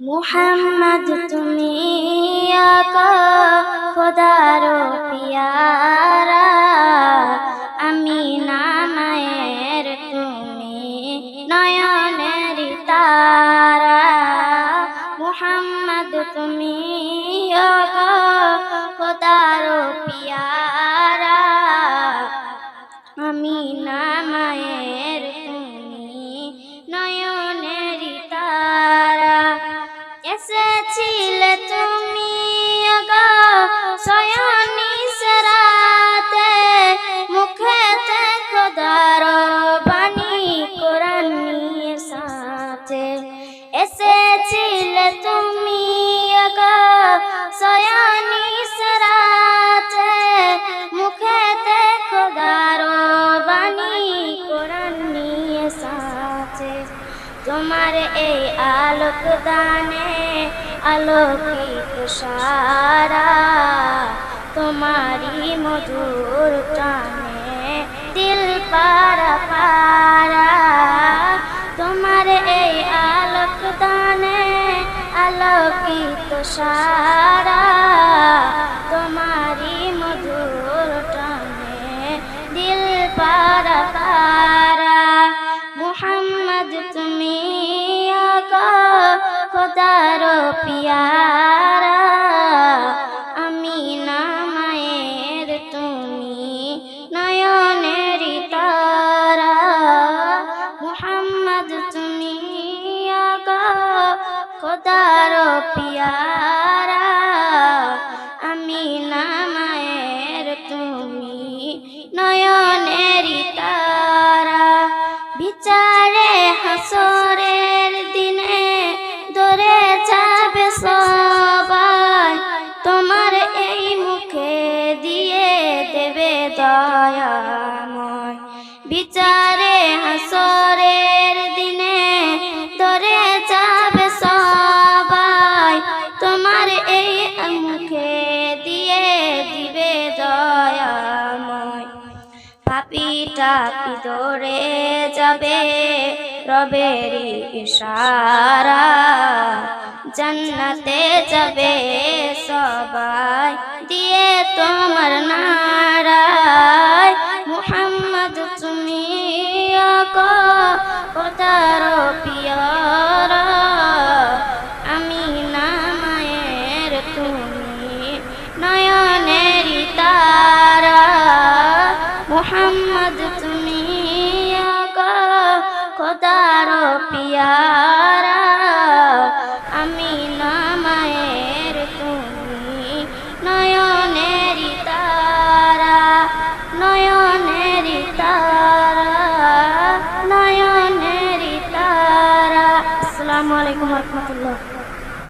মুহাম্মদ তুমি আকা, খোদার পিয়ারা। আমি নামায়ের তুমি নয়নের তারা। মুহাম্মদ তুমি আকা, খোদার পিয়ারা। আমি নামায়ের এসেছিলে তুমি আগা সয়নি সরাতে। মুখেতে খোদার বাণী কোরআন নিয়ে সাথে। এসেছিলে তুমি আগা সয়নি সরাতে। মুখেতে খোদার বাণী কোরআন নিয়ে সাথে। তোমার এই আলোক দানে আলোকিত সারা তোমারি মধুর টানে দিল পারা পারা। তোমার এই আলোক দানে আলোকিত সারা তোমারই পিয়ারা আমি নামায়ের তুমি নয়নের তারা। মুহাম্মদ তুমি আকা খোদার পিয়ারা আমি নামায়ের তুমি নয়নের তারা। বিচারে হাসরের দিনে ধরে যাবে সবাই তোমার এই মুখে দিয়ে দেবে দয়াময়। বিচারে হাসরের টাপি দৌড়ে যাবে রবেরি ইশারা। জান্নাতে যাবে সবাই দিয়ে তোমার নারায়। মুহাম্মদ তুমি কোথার মোহাম্মদ তুমি খোদার পিয়ারা। আমি নামায়ের তুমি নয়নের তারা নয়নের তারা নয়নের তারা। আসসালামু আলাইকুম রহমতুল্লাহ।